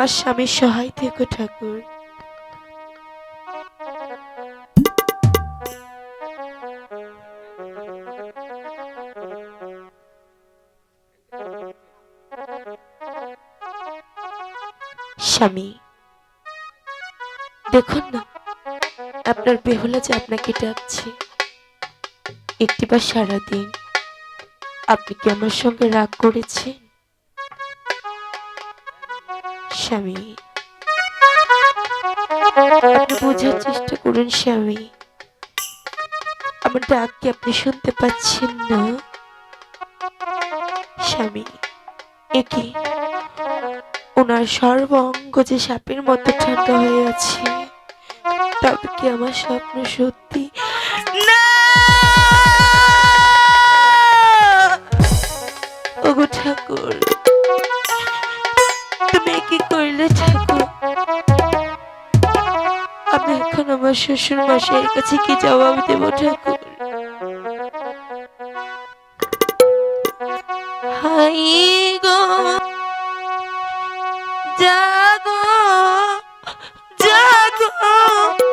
আমার স্বামীর সহায় থেকো ঠাকুর। স্বামী। দেখুন না, আপনার বেহুলা যে আপনাকে ডাকছে একটিবার সারাদিন আপনি কি আমার সঙ্গে রাগ করেছেন? স্বামী, আপনি বোঝার চেষ্টা করুন স্বামী। আমার ডাক কি আপনি শুনতে পাচ্ছেন না? স্বামী, একে ওনার সর্ব অঙ্গ যে সাপের মতো ঠান্ডা হয়ে আছে, তবে কি আমার স্বপ্ন সত্যি? ওগো ঠাকুর, তুমি কি করলে ঠাকুর? আমি এখন আমার শ্বশুর মশাইয়ের কাছে কি জবাব দেব ঠাকুর? হাই! জাগো জাগো।